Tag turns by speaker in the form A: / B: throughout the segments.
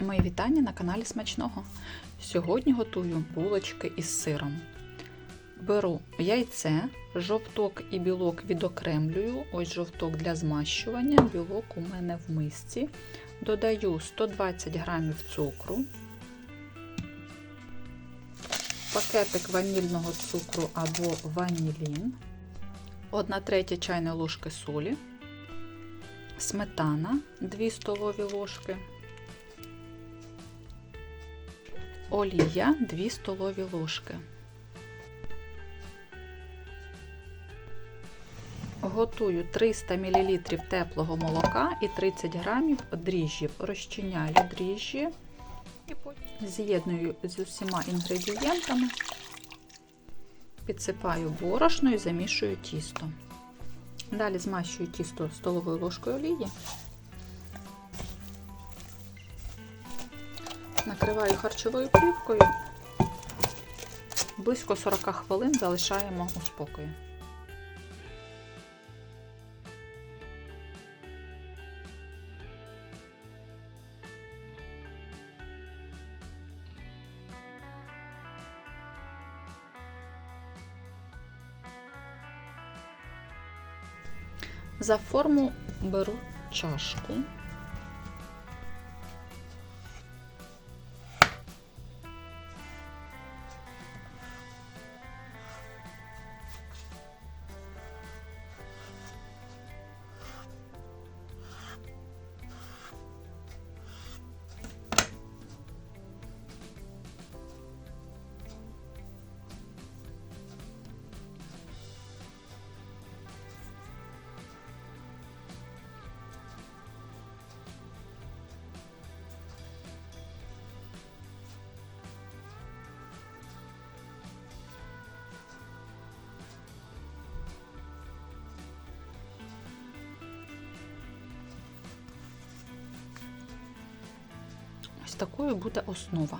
A: Мої вітання на каналі Смачного. Сьогодні готую булочки із сиром. Беру яйце, жовток і білок відокремлюю. Ось жовток для змащування, білок у мене в мисці. Додаю 120 г цукру, пакетик ванільного цукру або ванілін, 1 третя чайної ложки солі, сметана 2 столові ложки. Олія 2 столові ложки. Готую 300 мл теплого молока і 30 г дріжджів. Розчиняю дріжджі з'єдную з усіма інгредієнтами, підсипаю борошно і замішую тісто. Далі змащую тісто столовою ложкою олії. Накриваю харчовою плівкою. Близько 40 хвилин залишаємо у спокої. За форму беру чашку. Такою буде основа.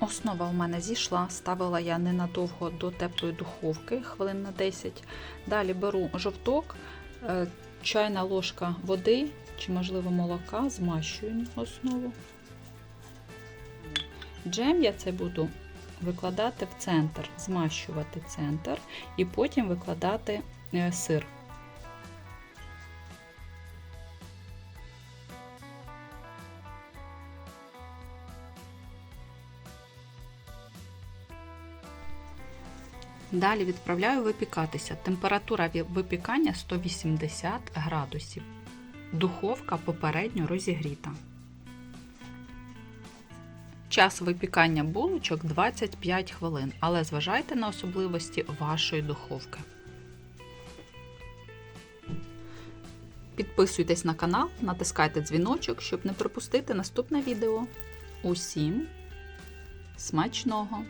A: Основа в мене зійшла, ставила я ненадовго до теплої духовки, хвилин на 10. Далі беру жовток, е, чайна ложка води чи, можливо, молока, змащую основу. Джем я це буду викладати в центр, змащувати центр і потім викладати е, сир. Далі відправляю випікатися. Температура випікання 180 градусів. Духовка попередньо розігріта. Час випікання булочок 25 хвилин, але зважайте на особливості вашої духовки. Підписуйтесь на канал, натискайте дзвіночок, щоб не пропустити наступне відео. Усім смачного!